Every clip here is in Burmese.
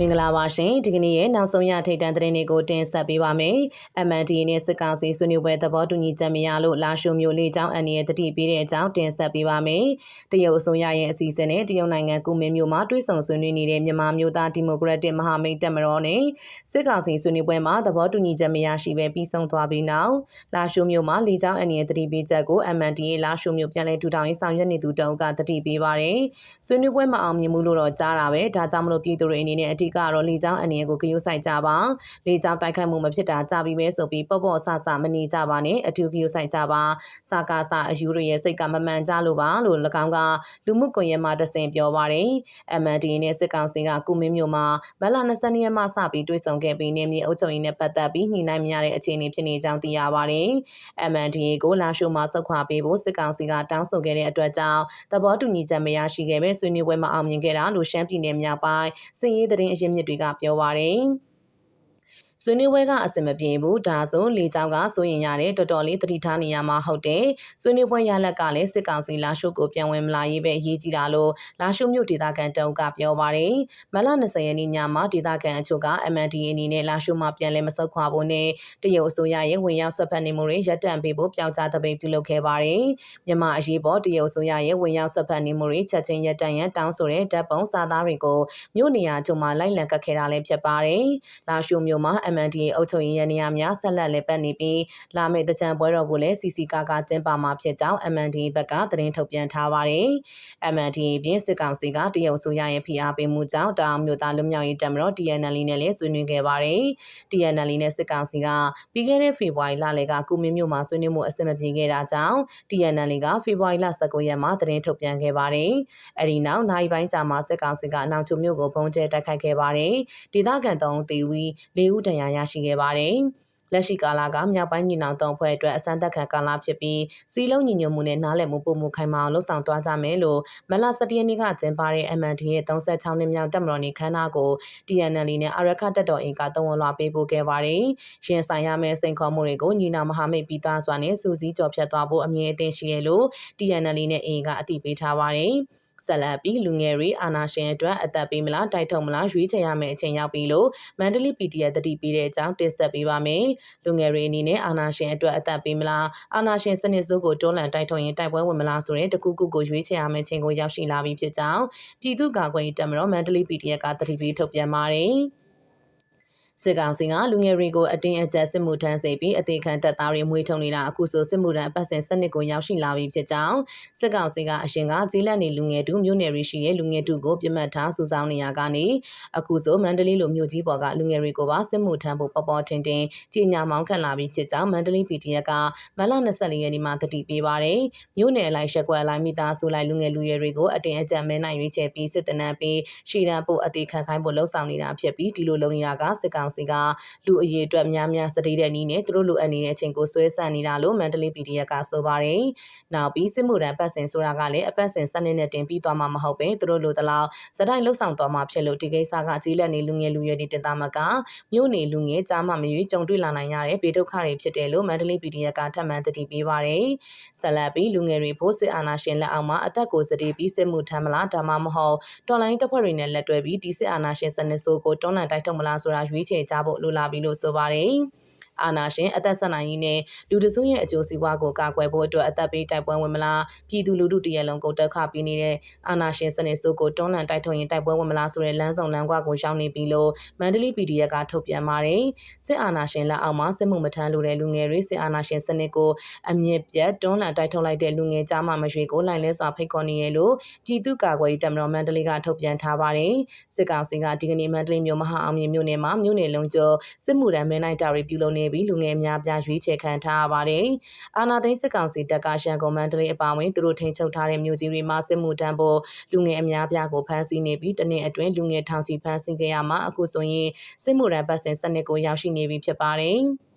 မင်္ဂလာပါရှင်ဒီကနေ့ရဲ့နောက်ဆုံးရထိတ်တန့်သတင်းတွေကိုတင်ဆက်ပေးပါမယ်။ MNDA နဲ့စစ်ကောင်စီဆွေးနွေးပွဲသဘောတူညီချက်မရလို့လာရှုံမျိုးလေးချောင်းအန်ရဲ့တတိပေးတဲ့အကြောင်းတင်ဆက်ပေးပါမယ်။တရုတ်အစိုးရရဲ့အစီအစဉ်နဲ့တရုတ်နိုင်ငံကုမင်းမျိုးမှာတွဲဆောင်ဆွေးနွေးနေတဲ့မြန်မာမျိုးသားဒီမိုကရက်တစ်မဟာမိတ်တပ်မတော်နဲ့စစ်ကောင်စီဆွေးနွေးပွဲမှာသဘောတူညီချက်မရရှိပဲပြီးဆုံးသွားပြီးနောက်လာရှုံမျိုးမှာလေးချောင်းအန်ရဲ့တတိပေးချက်ကို MNDA လာရှုံမျိုးပြန်လည်ထူထောင်ရေးဆောင်ရွက်နေသူတအုပ်ကတတိပေးပါတယ်။ဆွေးနွေးပွဲမအောင်မြင်ဘူးလို့တော့ကြားတာပဲဒါကြောင့်မလို့ပြည်သူတွေအနေနဲ့အထူးကတော့လေကြောင်းအနေကိုဂရုစိုက်ကြပါလေကြောင်းတိုက်ခိုက်မှုမဖြစ်တာကြာပြီပဲဆိုပြီးပေါ့ပေါ့ဆဆမနေကြပါနဲ့အထူးဂရုစိုက်ကြပါစကားစအယူတွေရဲ့စိတ်ကမမှန်ကြလို့ပါလို့၎င်းကလူမှုကွန်ရက်မှာတဆင်ပြောပါတယ် MND နဲ့စစ်ကောင်စီကကုမင်းမျိုးမှာမလ22ရက်မှစပြီးတွေ့ဆုံခဲ့ပြီးနေမြေအုပ်ချုပ်ရေးနဲ့ပတ်သက်ပြီးညှိနှိုင်းမရတဲ့အခြေအနေဖြစ်နေကြောင်းသိရပါတယ် MND ကိုလာရှိုမှာဆုတ်ခွာပေးဖို့စစ်ကောင်စီကတောင်းဆိုခဲ့တဲ့အတွက်ကြောင့်သဘောတူညီချက်မရရှိခဲ့ပဲဆွေးနွေးပွဲမှာအောင်မြင်ခဲ့တာလို့ရှမ်းပြည်နယ်မြောက်ပိုင်းစစ်ရေးသတင်းအရင်းမြစ်တွေကပြောပါတယ်။ ဆွေးနွေးပွဲကအဆင်မပြေဘူးဒါဆိုလေကြောင်းကစိုးရင်ရတယ်တော်တော်လေးတတိထားနေရမှာဟုတ်တယ်ဆွေးနွေးပွဲရလက်ကလည်းစစ်ကောင်စီလာရှုကိုပြန်ဝင်မလာရေးပဲအရေးကြီးတာလို့လာရှုမြို့ဒေသခံတုံးကပြောပါတယ်မလ20ရက်နေ့ညမှာဒေသခံအချို့က MND အနေနဲ့လာရှုမှာပြန်လဲမဆုတ်ခွာဖို့နဲ့တရုတ်အစိုးရရဲ့ဝင်ရောက်ဆွတ်ဖက်နေမှုတွေရပ်တန့်ပေးဖို့ပြောင်းကြားတပိတ်ပြုလုပ်ခဲ့ပါတယ်မြန်မာအရေးပေါ်တရုတ်အစိုးရရဲ့ဝင်ရောက်ဆွတ်ဖက်နေမှုတွေချက်ချင်းရပ်တန့်ရန်တောင်းဆိုတဲ့တပ်ပုံစာသားတွေကိုမြို့နေရာချို့မှာလိုက်လံကတ်ခဲ့တာလည်းဖြစ်ပါတယ်လာရှုမြို့မှာ MNDA အုပ်ချုပ်ရေးရန်နေရာများဆက်လက်လည်ပတ်နေပြီးလာမယ့်တကြံပွဲတော်ကိုလည်း CC ကာကကျင်းပမှာဖြစ်ကြောင်း MNDA ဘက်ကသတင်းထုတ်ပြန်ထားပါတယ်။ MNDA ပြင်စစ်ကောင်စီကတရုတ်ဆိုရရဲ့ဖိအားပေးမှုကြောင့်တောင်မျိုးသားလူမျိုးရေးတပ်မတော် TNL နဲ့လည်းဆွေးနွေးခဲ့ပါတယ်။ TNL နဲ့စစ်ကောင်စီကပြီးခဲ့တဲ့ဖေဖော်ဝါရီလလယ်ကကုမင်းမြို့မှာဆွေးနွေးမှုအဆင်မပြေခဲ့တာကြောင့် TNL ကဖေဖော်ဝါရီလ19ရက်မှာသတင်းထုတ်ပြန်ခဲ့ပါတယ်။အဲဒီနောက်နိုင်ပိုင်းကြာမှာစစ်ကောင်စီကနောင်ချုံမြို့ကိုပုံကျဲတိုက်ခိုက်ခဲ့ပါတယ်။ဒေသခံ3ဦးသေဝီ၄ဦးဒဏ်ရာရရှိခဲ့ပါတယ်။လက်ရှိကာလကမြောက်ပိုင်းညီနောင်တုံဖွဲ့အတွက်အစမ်းသက်ခံကာလဖြစ်ပြီးစီလုံးညီညွတ်မှုနဲ့နားလည်မှုပုံမှုခိုင်မာအောင်လှုပ်ဆောင်သွားကြမယ်လို့မလ17ရက်နေ့ကကျင်းပတဲ့ MND ရဲ့36နှစ်မြောက်တက်မတော်နေခန်းနာကို TNL နဲ့အရခတက်တော်အင်ကသုံးဝန်လွှာပေးပို့ခဲ့ပါတယ်။ရင်ဆိုင်ရမယ့်စိန်ခေါ်မှုတွေကိုညီနောင်မဟာမိတ်ပြီးသားစွာနဲ့စူးစီးကြော်ဖြတ်သွားဖို့အမြင်အသင့်ရှိရလို့ TNL နဲ့အင်ကအတည်ပြုထားပါတယ်။ ဆက်လက်ပြီးလူငယ်တွေအာနာရှင်အတွက်အသက်ပေးမလားတိုက်ထုတ်မလားရွေးချယ်ရမယ့်အချိန်ရောက်ပြီလို့မန္တလေး PDF တတိပေးတဲ့အကြောင်းတင်ဆက်ပေးပါမယ်။လူငယ်တွေအနေနဲ့အာနာရှင်အတွက်အသက်ပေးမလားအာနာရှင်စနစ်စိုးကိုတွန်းလှန်တိုက်ထုတ်ရင်တိုက်ပွဲဝင်မလားဆိုတဲ့တကူကူကိုရွေးချယ်ရမယ့်အချိန်ကိုရောက်ရှိလာပြီဖြစ်ကြောင်းပြည်သူ့ကာကွယ်ရေးတပ်မတော်မန္တလေး PDF ကတတိပေးထုတ်ပြန်ပါတယ်။ စစ်ကောင်စီကလူငယ်တွေကိုအတင်းအကျပ်စစ်မှုထမ်းစေပြီးအသေးခံတပ်သားတွေမွေးထုတ်နေတာအခုဆိုစစ်မှုထမ်းအပတ်စဉ်စနစ်ကိုရောက်ရှိလာပြီဖြစ်ကြောင်းစစ်ကောင်စီကအရှင်ကဂျီလက်နေလူငယ်တူမြို့နယ်ရီရှိရဲ့လူငယ်တူကိုပြစ်မှတ်ထားစုဆောင်းနေရကနေအခုဆိုမန္တလေးလိုမြို့ကြီးပေါ်ကလူငယ်တွေကိုပါစစ်မှုထမ်းဖို့ပေါ်ပေါ်ထင်ထင်ကြီးညာမောင်းခံလာပြီဖြစ်ကြောင်းမန္တလေး PDF ကမလ24ရက်နေ့မှာတတိပေးပါတယ်မြို့နယ်အလိုက်ရက်ကွက်အလိုက်မိသားစုလိုက်လူငယ်လူရွယ်တွေကိုအတင်းအကျပ်မဲနိုင်ရွေးချယ်ပြီးစစ်တနံပေးရှီတန်းဖို့အသေးခံခိုင်းဖို့လှုံ့ဆော်နေတာဖြစ်ပြီးဒီလိုလုပ်နေတာကစစ်ကောင်ကောင်စီကလူအရေးအတွက်များများစတိတဲ့နည်းနဲ့သူတို့လိုအပ်နေတဲ့အချိန်ကိုဆွဲဆန့်နေတာလို့မန္တလေး PDF ကဆိုပါတယ်။နောက်ပြီးစစ်မှုထမ်းပတ်စင်ဆိုတာကလည်းအပတ်စဉ်စနစ်နဲ့တင်ပြီးသွားမှာမဟုတ်ပဲသူတို့လိုတလောက်စတိုင်းလှုပ်ဆောင်သွားမှာဖြစ်လို့ဒီကိစ္စကကြီးလက်နေလူငယ်လူရွယ်တွေတင်သားမကမြို့နေလူငယ်ကြားမှမရွေးကြုံတွေ့လာနိုင်ရတဲ့ဘေးဒုက္ခတွေဖြစ်တယ်လို့မန္တလေး PDF ကထပ်မံတတိပေးပါတယ်။ဆက်လက်ပြီးလူငယ်တွေဖို့စစ်အာဏာရှင်လက်အောက်မှာအသက်ကိုစတိပြီးစစ်မှုထမ်းမလားဒါမှမဟုတ်တော်လိုင်းတပ်ဖွဲ့တွေနဲ့လက်တွဲပြီးဒီစစ်အာဏာရှင်စနစ်ဆိုးကိုတွန်းလှန်တိုက်ထုတ်မလားဆိုတာရွေးချယ်ကြဖို့လိုလာပြီလို့ဆိုပါတယ်။ အာနာရှင်အသက်ဆက်နိုင်ရေးနဲ့လူတစုရဲ့အကျိုးစီးပွားကိုကာကွယ်ဖို့အတွက်အသက်ပေးတိုက်ပွဲဝင်မလားပြည်သူလူထုတရက်လုံးကိုတက်ခပြီးနေတဲ့အာနာရှင်စနစ်စုကိုတွန်းလှန်တိုက်ထုတ်ရင်တိုက်ပွဲဝင်မလားဆိုတဲ့လမ်းဆောင်လမ်းကွာကိုရောက်နေပြီလို့မန္တလေး PDF ကထုတ်ပြန်ပါတယ်စစ်အာနာရှင်လက်အောက်မှာစစ်မှုမထမ်းလိုတဲ့လူငယ်တွေစစ်အာနာရှင်စနစ်ကိုအမြင့်ပြတ်တွန်းလှန်တိုက်ထုတ်လိုက်တဲ့လူငယ်ကြားမှမရွေကိုလိုက်လဲစွာဖိတ်ခေါ်နေရလို့ပြည်သူ့ကာကွယ်ရေးတပ်မတော်မန္တလေးကထုတ်ပြန်ထားပါတယ်စစ်ကောင်စီကဒီကနေ့မန္တလေးမြို့မဟာအောင်မြင်မြို့နယ်မှာမြို့နယ်လုံးကျော်စစ်မှုထမ်းမဲနိုင်တာတွေပြုလုပ်နေပြီးလူငယ်များပြားရွေးချယ်ခံထားရပါတယ်။အာနာသိန်းစစ်ကောင်စီတပ်ကရှန်ကုန်မန္တလေးအပါအဝင်သူတို့ထိန်ချုပ်ထားတဲ့မြို့ကြီးတွေမှာစစ်မှုတန်းဖို့လူငယ်အများပြားကိုဖမ်းဆီးနေပြီးတနေ့အတွင်းလူငယ်ထောင်ချီဖမ်းဆီးခဲ့ရမှာအခုဆိုရင်စစ်မှုထမ်းပတ်စဉ်စနစ်ကိုရောက်ရှိနေပြီဖြစ်ပါတယ်။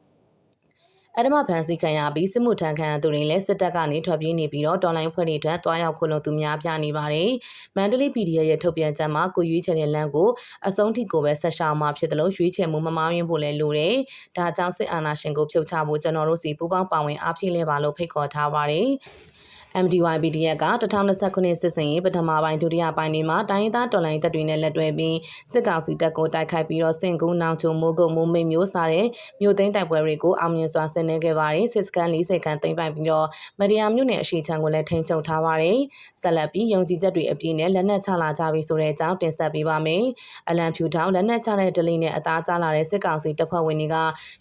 အဓမ္မဖန်ဆီးခံရပြီးစစ်မှုထမ်းခံရသူတွေလည်းစစ်တပ်ကနေထွက်ပြေးနေပြီးတော့တော်လိုင်းဖွဲ့တွေထက်တွားရောက်ခုလုံသူများပြနေပါတယ်။မန္တလေး PDF ရဲ့ထုတ်ပြန်ချက်မှာကိုရွေးချယ်တဲ့လမ်းကိုအဆုံးထိကိုပဲဆက်ရှောင်မှာဖြစ်တယ်လို့ရွေးချယ်မှုမမောင်းရင်ဖို့လည်းလိုတယ်။ဒါကြောင့်စစ်အာဏာရှင်ကိုဖြုတ်ချဖို့ကျွန်တော်တို့စီပူးပေါင်းပါဝင်အားဖြည့်လဲပါလို့ဖိတ်ခေါ်ထားပါတယ်။ MDY PDF က2029စစ်စင်ရေးပထမပိုင်းဒုတိယပိုင်းတွေမှာတိုင်းရင်းသားတော်လှန်ရေးတပ်တွေနဲ့လက်တွဲပြီးစစ်ကောင်စီတပ်ကိုတိုက်ခိုက်ပြီးတော့စင်ကူးနောင်ချုံမိုးကုတ်မိုးမိတ်မျိုးစားတဲ့မြို့သိမ်းတိုက်ပွဲတွေကိုအောင်မြင်စွာဆင်နွှဲခဲ့ပါတယ်စစ်စကန်40ခန်းသိမ်းပိုက်ပြီးတော့မတရားမြို့နယ်အရှိချံကိုလည်းထိန်းချုပ်ထားပါတယ်ဆက်လက်ပြီးယုံကြည်ချက်တွေအပြည့်နဲ့လက်နက်ချလာကြပြီဆိုတဲ့အကြောင်းတင်ဆက်ပေးပါမယ်အလံဖြူထောင်လက်နက်ချတဲ့ဒလိနဲ့အသားကျလာတဲ့စစ်ကောင်စီတပ်ဖွဲ့ဝင်တွေက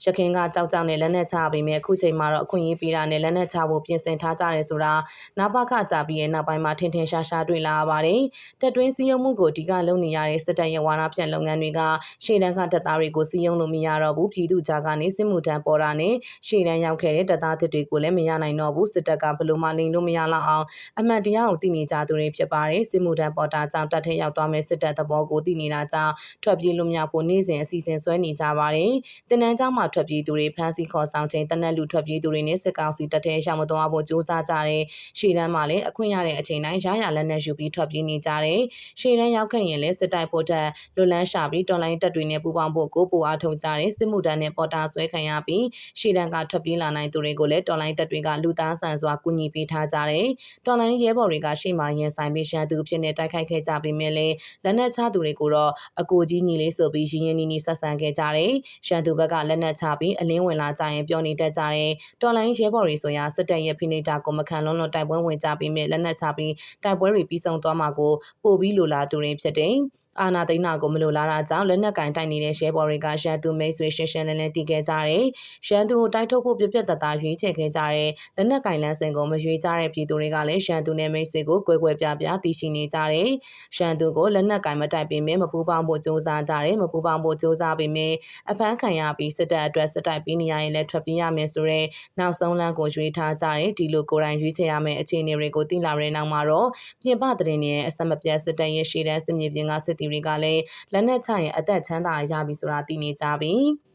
ရခင်ကကြောက်ကြောက်နဲ့လက်နက်ချပြီးမြဲအခုချိန်မှာတော့အခွင့်အရေးပေးတာနဲ့လက်နက်ချဖို့ပြင်ဆင်ထားကြတယ်ဆိုတာနာပခကြပြီးရဲ့နောက်ပိုင်းမှာထင်ထင်ရှားရှားတွေ့လာရပါတယ်။တက်တွင်းစည်းရုံးမှုကိုအဓိကလုပ်နေရတဲ့စစ်တပ်ရဲ့ဝါဒဖြန့်လုပ်ငန်းတွေကရှေ့တန်းကတပ်သားတွေကိုစည်းရုံးလို့မရတော့ဘူးပြည်သူကြားကနေစစ်မှုထမ်းပေါ်တာနဲ့ရှေ့တန်းရောက်ခဲ့တဲ့တပ်သားသစ်တွေကိုလည်းမရနိုင်တော့ဘူးစစ်တပ်ကဘလို့မှလိန်လို့မရတော့အောင်အမှန်တရားကိုသိနေကြသူတွေဖြစ်ပါတယ်စစ်မှုထမ်းပေါ်တာကြောင့်တပ်ထဲရောက်သွားမဲ့စစ်တပ်သဘောကိုသိနေတာကြောင့်ထွက်ပြေးလွတ်မြောက်ဖို့နေ့စဉ်အစီအစဉ်ဆွဲနေကြပါတယ်။တင်နန်းကျောင်းမှာထွက်ပြေးသူတွေဖမ်းဆီးခေါ်ဆောင်ခြင်းတနက်လူထွက်ပြေးသူတွေနဲ့စစ်ကောင်စီတပ်ထဲရောက်မသွားဖို့ကြိုးစားကြတဲ့ရှေ့တန်းမှာလည်းအခွင့်ရတဲ့အချိန်တိုင်းရရလက်နက်ယူပြီးထွက်ပြေးနေကြတယ်။ရှေ့တန်းရောက်ခဲ့ရင်လည်းစစ်တိုက်ဖို့တက်လွတ်လန်းရှာပြီးတော်လိုင်းတပ်တွေနဲ့ပူးပေါင်းဖို့ကိုပိုအားထုတ်ကြတဲ့စစ်မှုထမ်းနဲ့ပေါ်တာဆွဲခံရပြီးရှေ့တန်းကထွက်ပြေးလာနိုင်သူတွေကိုလည်းတော်လိုင်းတပ်တွေကလူသားဆန်စွာကူညီပေးထားကြတယ်။တော်လိုင်းရဲဘော်တွေကရှေ့မှာရင်ဆိုင်ပြီးရှမ်းသူဖြစ်နေတိုက်ခိုက်ခဲ့ကြပြီးမြဲလဲလက်နက်ချသူတွေကိုတော့အကိုကြီးညီလေးဆိုပြီးရင်းရင်းနီးနီးဆက်ဆံခဲ့ကြတယ်။ရှမ်းသူဘက်ကလက်နက်ချပြီးအလင်းဝင်လာကြရင်ပြောနေတတ်ကြတယ်။တော်လိုင်းရဲဘော်တွေဆိုရာစစ်တပ်ရဲ့ဖိနှိပ်တာကိုမခံလွန်းလွန်းတိုက်ပွဲဝင်ကြပြီးမြဲလက်နက်ချပြီးတိုက်ပွဲတွေပြီးဆုံးသွားမှာကိုပို့ပြီးလိုလားသူတွေဖြစ်တယ်။ အာနာသိန်းနာကိုမလိုလားတာကြောင့်လက်နက်ကင်တိုက်နေတဲ့ရဲဘော်တွေကရှမ်းသူမိတ်ဆွေရှင်းရှင်းလင်းလင်းတည်ခဲ့ကြတယ်။ရှမ်းသူကိုတိုက်ထုတ်ဖို့ပြပြတသားရွေးချယ်ခဲ့ကြတဲ့လက်နက်ကင်လန်းစင်ကိုမရွေးကြတဲ့ပြည်သူတွေကလည်းရှမ်းသူနဲ့မိတ်ဆွေကိုကွဲကွဲပြားပြားတည်ရှိနေကြတယ်။ရှမ်းသူကိုလက်နက်ကင်မတိုက်ပေမဲ့မပူပေါင်းဖို့စ조사ကြတယ်မပူပေါင်းဖို့စ조사ပေမဲ့အဖမ်းခံရပြီးစစ်တပ်အတွက်စစ်တိုက်ပြီးနေရရင်လည်းထွက်ပြေးရမယ်ဆိုတဲ့နောက်ဆုံးလမ်းကိုရွေးထားကြတယ်ဒီလိုကိုယ်တိုင်ရွေးချယ်ရမယ့်အခြေအနေတွေကိုသိလာတဲ့နောက်မှာတော့ပြင်ပသတင်းတွေနဲ့အဆက်မပြတ်စစ်တပ်ရဲ့ရှေ့တန်းစစ်မြေပြင်ကစစ် တီတွေကလည်းလက်နက်ချရင်အသက်ချမ်းသာရပြီဆိုတာသိနေကြပြီ။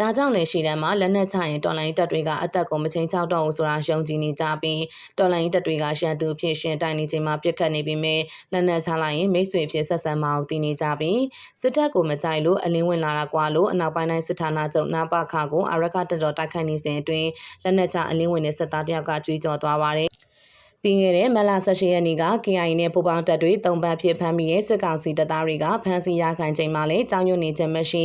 ဒါကြောင့်လည်းရှေ့တန်းမှာလက်နက်ချရင်တော်လိုင်းတပ်တွေကအသက်ကိုမချင်းချောက်တော့ဘူးဆိုတာယုံကြည်နေကြပြီးတော်လိုင်းတပ်တွေကရှန်သူဖြစ်ရှင်တိုင်နေချိန်မှာပြစ်ခတ်နေပြီးမြဲလက်နက်ချလိုက်ရင်မိတ်ဆွေဖြစ်ဆက်ဆံမအောင်တည်နေကြပြီးစစ်တပ်ကိုမကြိုက်လို့အလင်းဝင်လာတာကွာလို့အနောက်ပိုင်းတိုင်းစစ်ဌာနချုပ်နာပခကိုအရကတပ်တော်တိုက်ခိုက်နေစဉ်အတွင်းလက်နက်ချအလင်းဝင်တဲ့စစ်သားတယောက်ကကြွေးကြော်သွားပါတယ် ပြီးခဲ့တဲ့မလ18ရက်နေ့က KIA နဲ့ပူပေါင်းတပ်တွေတုံပတ်ဖြစ်ဖမ်းမိတဲ့စစ်ကောင်စီတပ်သားတွေကဖမ်းဆီးရခံချိန်မှာလည်းကြောင်းရွံ့နေခြင်းမရှိ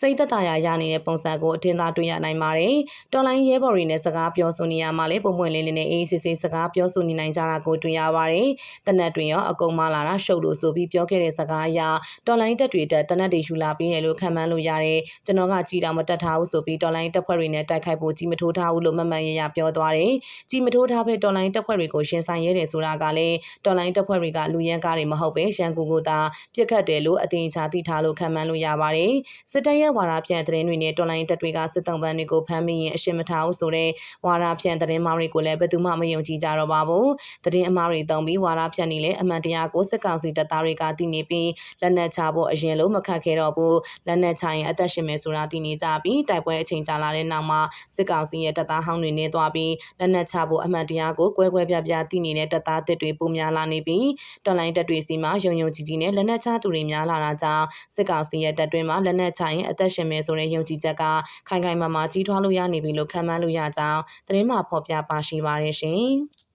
စိတ်သက်သာရရနေတဲ့ပုံစံကိုအထင်သာတွေ့ရနိုင်ပါတယ်။တော်လိုင်းရဲဘော်တွေနဲ့စကားပြောဆိုနေရမှာလည်းပုံပွင့်လင်းလင်းနဲ့အေးအေးဆေးဆေးစကားပြောဆိုနေနိုင်ကြတာကိုတွေ့ရပါတယ်။တနက်တွင်ရောအကုံမလာတာရှုပ်လို့ဆိုပြီးပြောခဲ့တဲ့စကားအရတော်လိုင်းတပ်တွေတက်တနက်တွေယူလာပြီးရလို့ခံမှန်းလို့ရတယ်။ကျွန်တော်ကကြည်တော်မတက်ထားဘူးဆိုပြီးတော်လိုင်းတပ်ဖွဲ့တွေနဲ့တိုက်ခိုက်ဖို့ကြီးမထိုးထားဘူးလို့မမှန်ရရပြောသွားတယ်။ကြီးမထိုးထားပဲတော်လိုင်းတပ်ဖွဲ့တွေကိုရှင်းဆိုင်ရဲတယ်ဆိုတာကလည်းတော်လိုင်းတပ်ဖွဲ့တွေကလူရန်ကားတွေမဟုတ်ပဲရန်ကုန်ကိုသာပြစ်ခတ်တယ်လို့အတင်ချာသိထားလို့ခံမှန်းလို့ရပါတယ်စစ်တပ်ရဲ့ဝါဒဖြန့်သတင်းတွေနဲ့တော်လိုင်းတပ်တွေကစစ်တုံးပန်းတွေကိုဖမ်းမိရင်အရှင်းမထားဘူးဆိုတဲ့ဝါဒဖြန့်သတင်းမောင်းတွေကိုလည်းဘယ်သူမှမယုံကြည်ကြတော့ပါဘူးသတင်းအမှားတွေတုံးပြီးဝါဒဖြန့်နေလေအမှန်တရားကိုစစ်ကောင်စီတပ်သားတွေကသိနေပြီးလက်နက်ချဖို့အရင်လို့မခတ်ခဲ့တော့ဘူးလက်နက်ချရင်အသက်ရှင်မယ်ဆိုတာသိနေကြပြီးတိုက်ပွဲအချိန်ကြာလာတဲ့နောက်မှာစစ်ကောင်စီရဲ့တပ်သားဟောင်းတွေနေသွားပြီးလက်နက်ချဖို့အမှန်တရားကိုကွဲကွဲပြားပြားသိနေတဲ့တပ်သားသစ်တွေပုံများလာနေပြီးတော်လိုင်းတပ်တွေစီမှာယုံယုံကြည်ကြည်နဲ့လက်နက်ချသူတွေများလာတာကြောင့်စစ်ကောင်စီရဲ့တပ်တွင်းမှာလက်နက်ချရင်အသက်ရှင်မယ်ဆိုတဲ့ယုံကြည်ချက်ကခိုင်ခိုင်မာမာကြီးထွားလို့ရနေပြီလို့ခန့်မှန်းလို့ရကြောင်းသတင်းမှာဖော်ပြပါရှိပါတယ်ရှင်။